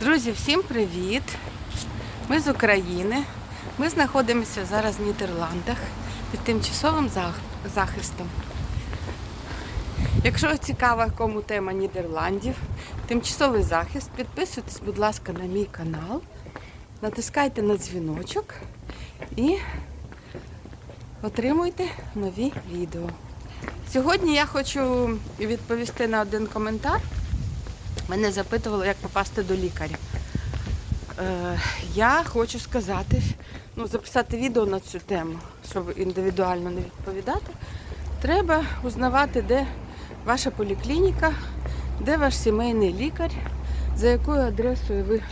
Друзі, всім привіт! Ми з України. Ми знаходимося зараз в Нідерландах під тимчасовим захистом. Якщо цікава кому тема Нідерландів, тимчасовий захист, підписуйтесь, будь ласка, на мій канал, натискайте на дзвіночок і отримуйте нові відео. Сьогодні я хочу відповісти на один коментар. Мене запитували, як попасти до лікаря. Е, я хочу сказати, ну, записати відео на цю тему, щоб індивідуально не відповідати. Треба узнавати, де ваша поліклініка, де ваш сімейний лікар, за якою адресою ви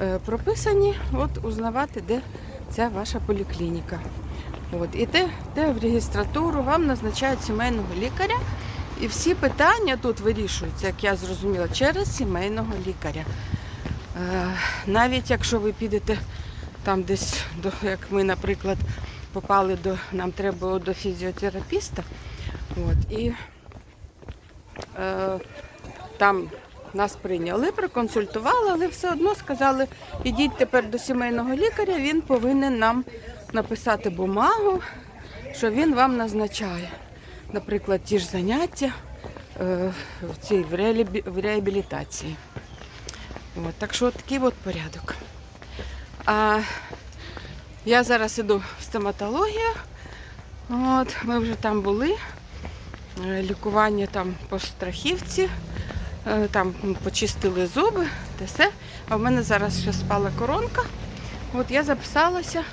е, прописані, от узнавати, де ця ваша поліклініка. От, і те, де в регістратуру вам назначають сімейного лікаря. І всі питання тут вирішуються, як я зрозуміла, через сімейного лікаря. Е, навіть якщо ви підете там десь, як ми, наприклад, попали до, нам треба було до фізіотерапіста, от, і е, там нас прийняли, проконсультували, але все одно сказали, ідіть тепер до сімейного лікаря, він повинен нам написати бумагу, що він вам назначає наприклад, ті ж заняття е, в цій в, реабілітації. От, так що такий от порядок. А я зараз іду в стоматологію. От, ми вже там були. Е, Лікування там по страхівці, е, там почистили зуби, те все. А в мене зараз ще спала коронка. От я записалася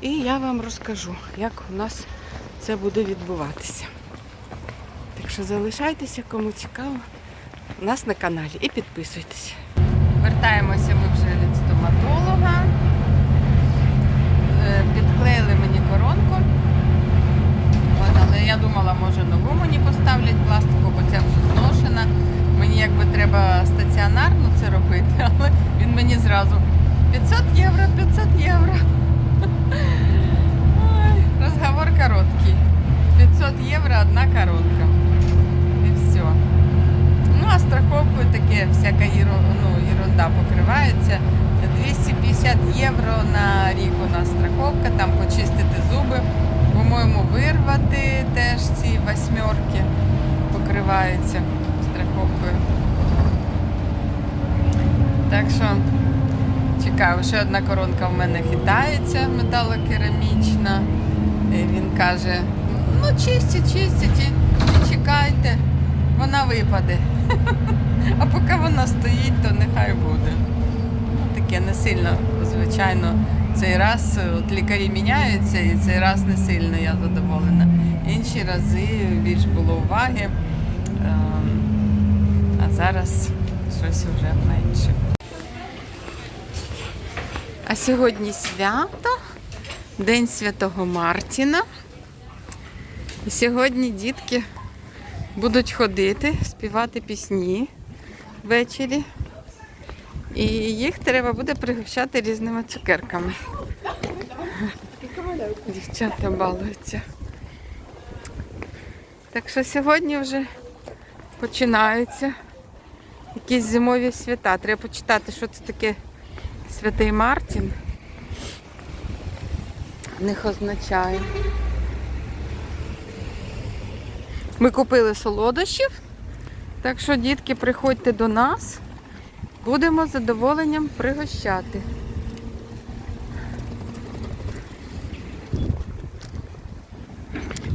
і я вам розкажу, як у нас це буде відбуватися. Що залишайтеся, кому цікаво, у нас на каналі і підписуйтесь. Вертаємося ми вже від стоматолога. Е, Підклеїли мені коронку. От, але я думала, може нову мені поставлять пластику, бо ця вже зношена. Мені якби треба стаціонарно це робити, але він мені зразу 500 євро, 500 євро. Ой, розговор короткий. 500 євро одна коронка. А страховкою таке всяка ну, ерунда покривається. 250 євро на рік у нас страховка, там почистити зуби, по-моєму, вирвати теж ці восьмерки покриваються страховкою. Так що чекаю, ще одна коронка в мене хитається металокерамічна. І він каже, ну чистіть, чистіть і, і чекайте, вона випаде. А поки вона стоїть, то нехай буде. Ну, Таке не сильно, звичайно, цей раз е, от лікарі міняються, і цей раз не сильно я задоволена. Інші рази більш було уваги, ем, а зараз щось вже менше. А сьогодні свято, День Святого Мартіна. І сьогодні дітки будуть ходити, співати пісні ввечері. І їх треба буде пригощати різними цукерками. Дівчата балуються. Так що сьогодні вже починаються якісь зимові свята. Треба почитати, що це таке Святий Мартін. В них означає. Ми купили солодощів, так що, дітки, приходьте до нас, будемо з задоволенням пригощати.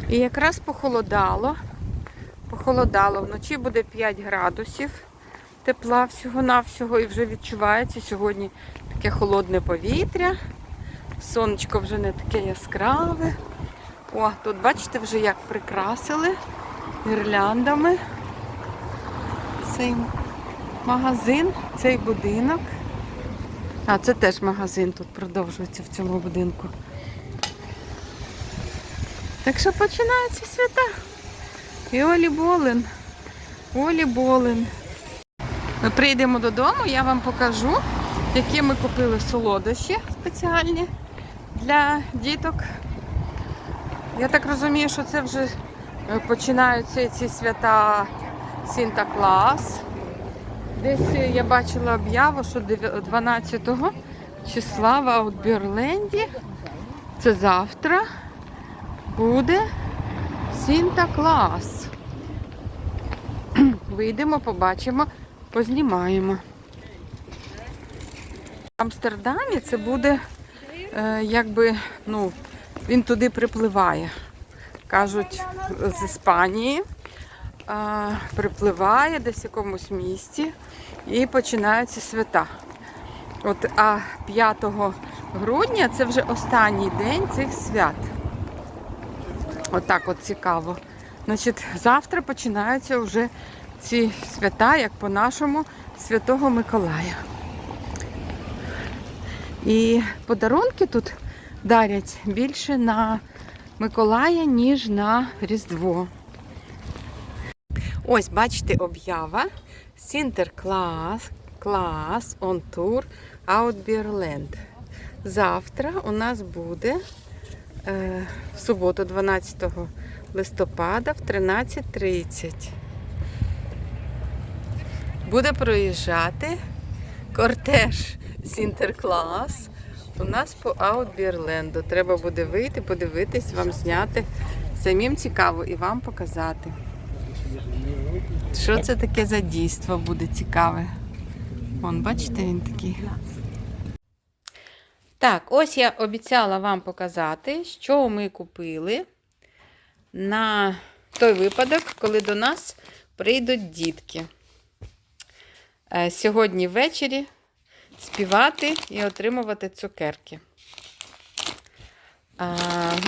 І якраз похолодало. Похолодало. Вночі буде 5 градусів тепла всього-навсього і вже відчувається сьогодні таке холодне повітря. Сонечко вже не таке яскраве. О, тут бачите вже як прикрасили гірляндами цей магазин, цей будинок. А, це теж магазин тут продовжується в цьому будинку. Так що починаються свята. І Олі Болин. Олі Болин. Ми прийдемо додому, я вам покажу, які ми купили солодощі спеціальні для діток. Я так розумію, що це вже починаються ці свята Сінта Клас. Десь е, я бачила об'яву, що 12 числа в Аутберленді, це завтра, буде Сінта Клас. Вийдемо, побачимо, познімаємо. В Амстердамі це буде е, якби, ну, він туди припливає. Кажуть, з Іспанії припливає десь в якомусь місті і починаються свята. От, а 5 грудня це вже останній день цих свят. Отак от, цікаво. Значить, завтра починаються вже ці свята, як по-нашому, Святого Миколая. І подарунки тут дарять більше на Миколая, ніж на Різдво. Ось, бачите, об'ява. Сінтерклас, клас, tour, Outbeerland. Завтра у нас буде е, в суботу, 12 листопада в 13.30. Буде проїжджати кортеж Сінтерклас у нас по Аутбірленду. Треба буде вийти, подивитись, вам зняти. Самим цікаво і вам показати. Що це таке за дійство буде цікаве? Вон, бачите, він такий. Так, ось я обіцяла вам показати, що ми купили на той випадок, коли до нас прийдуть дітки. Е, Сьогодні ввечері співати і отримувати цукерки. А,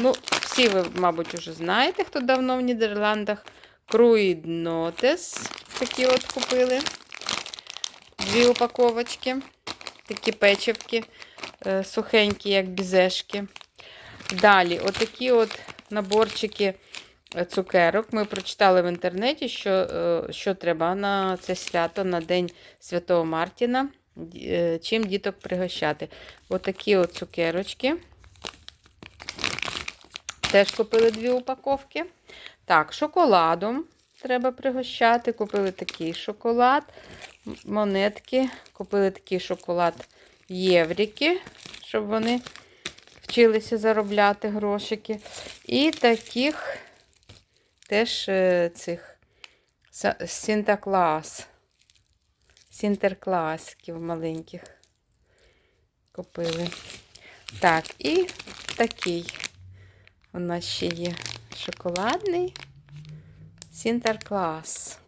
ну, всі ви, мабуть, вже знаєте, хто давно в Нідерландах. Круїднотес. Такі от купили. Дві упаковочки. Такі печивки, е, сухенькі, як бізешки. Далі, отакі от наборчики е, цукерок. Ми прочитали в інтернеті, що, е, що треба на це свято, на День Святого Мартіна. Е, Чим діток пригощати. Отакі от цукерочки. Теж купили дві упаковки. Так, шоколадом треба пригощати. Купили такий шоколад, монетки. Купили такий шоколад євріки, щоб вони вчилися заробляти грошики. І таких теж е, цих Сінтаклас. Сінтеркласків маленьких купили. Так, і такий у нас ще є шоколадний Сінтерклас.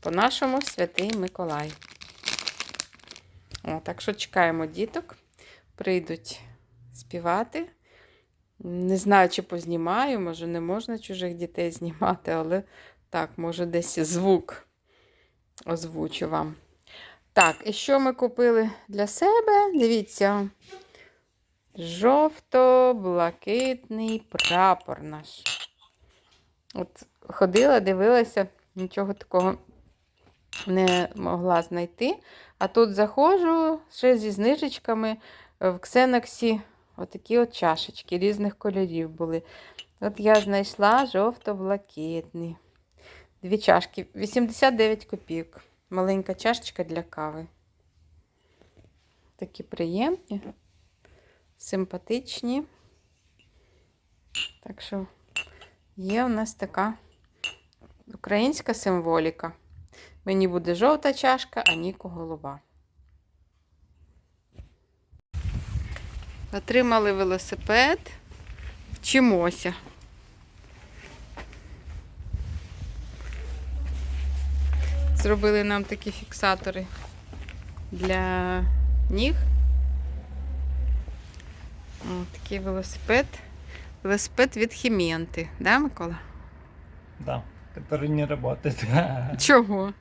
По-нашому святий Миколай. О, так що чекаємо діток. Прийдуть співати. Не знаю, чи познімаю, може, не можна чужих дітей знімати, але так, може, десь звук озвучу вам. Так, і що ми купили для себе? Дивіться. Жовто-блакитний прапор наш. От ходила, дивилася, нічого такого не могла знайти. А тут заходжу ще зі знижечками в Ксеноксі. Отакі от чашечки різних кольорів були. От я знайшла жовто-блакитний. Дві чашки. 89 копійок. Маленька чашечка для кави. Такі приємні, симпатичні. Так що є у нас така українська символіка. Мені буде жовта чашка, а Ніку голова. Отримали велосипед. Вчимося. Зробили нам такі фіксатори для ніг. О, такий велосипед. Велосипед від Хіменти, да, Микола? Да, который не работает. Чого?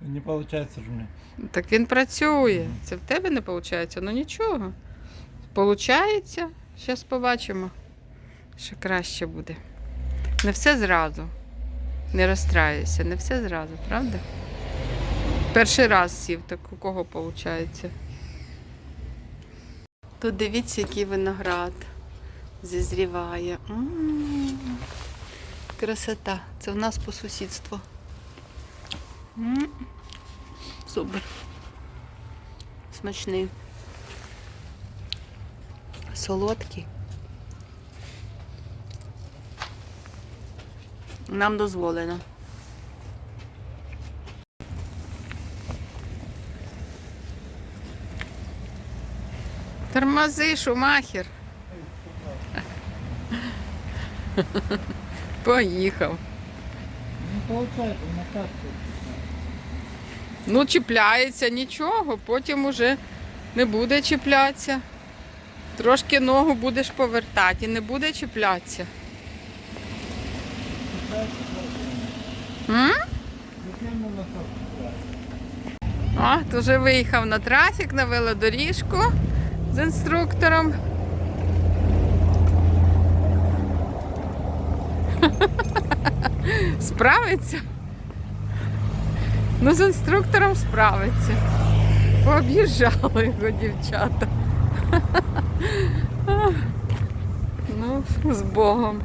Не получается же мне. Так він працює. Це в тебе не виходить? Ну нічого. Получається. Зараз побачимо, що краще буде. Не все зразу. Не розстраюйся, не все зразу, правда? Перший раз сів, так у кого виходить? Тут дивіться, який виноград зізріває. Красота. Це в нас по сусідству. Супер. Смачний. Солодкий. Нам дозволено. Тормози, шумахер. Поїхав. Не получается, на как Ну, чіпляється нічого, потім уже не буде чіплятися. Трошки ногу будеш повертати і не буде чіплятися. М? А, то вже виїхав на трафік, на велодоріжку з інструктором. Справиться? Ну, з інструктором справиться. Пооб'їжджали його дівчата. Ну, з Богом.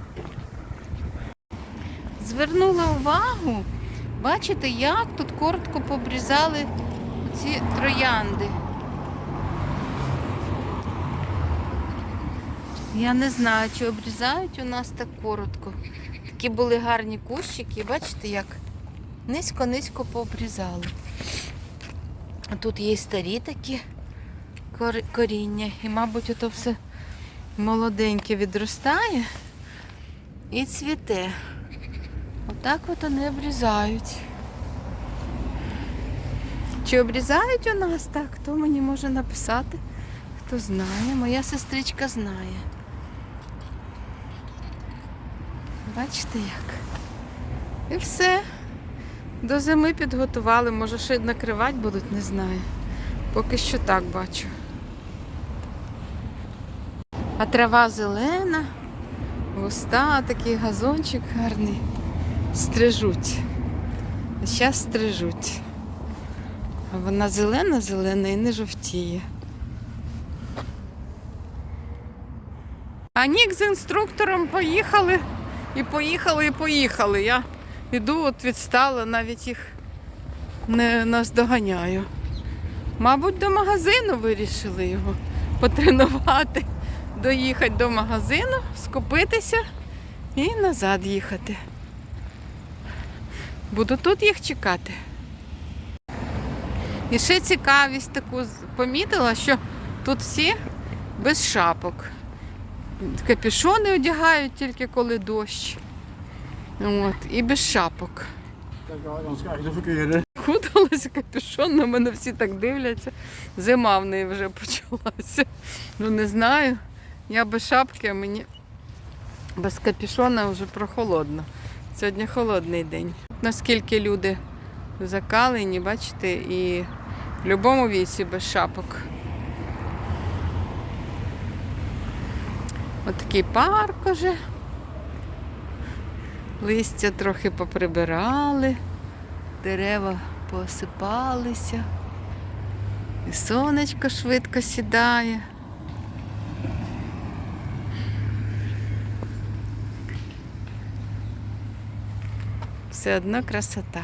Звернула увагу, бачите, як тут коротко побрізали ці троянди. Я не знаю, чи обрізають у нас так коротко. Такі були гарні кущики, бачите, як низько-низько пообрізали. А тут є старі такі коріння. І, мабуть, ото все молоденьке відростає і цвіте. Отак от вони обрізають. Чи обрізають у нас так? Хто мені може написати? Хто знає? Моя сестричка знає. Бачите як? І все. До зими підготували, може ще накривати будуть, не знаю. Поки що так бачу. А трава зелена, густа, такий газончик гарний. Стрижуть. Зараз стрижуть. А вона зелена, зелена і не жовтіє. А Нік з інструктором поїхали і поїхали, і поїхали. Я йду, от відстала, навіть їх не наздоганяю. Мабуть, до магазину вирішили його потренувати, доїхати до магазину, скупитися і назад їхати. Буду тут їх чекати. І ще цікавість таку помітила, що тут всі без шапок. Капюшони одягають тільки коли дощ. От, і без шапок. Куталася капюшон, на мене всі так дивляться. Зима в неї вже почалася. Ну не знаю. Я без шапки, а мені без капюшона вже прохолодно. Сьогодні холодний день. Наскільки люди закалені, бачите, і в будь-якому віці без шапок. Отакий парк уже. Листя трохи поприбирали, дерева посипалися. І сонечко швидко сідає. Все одно красота.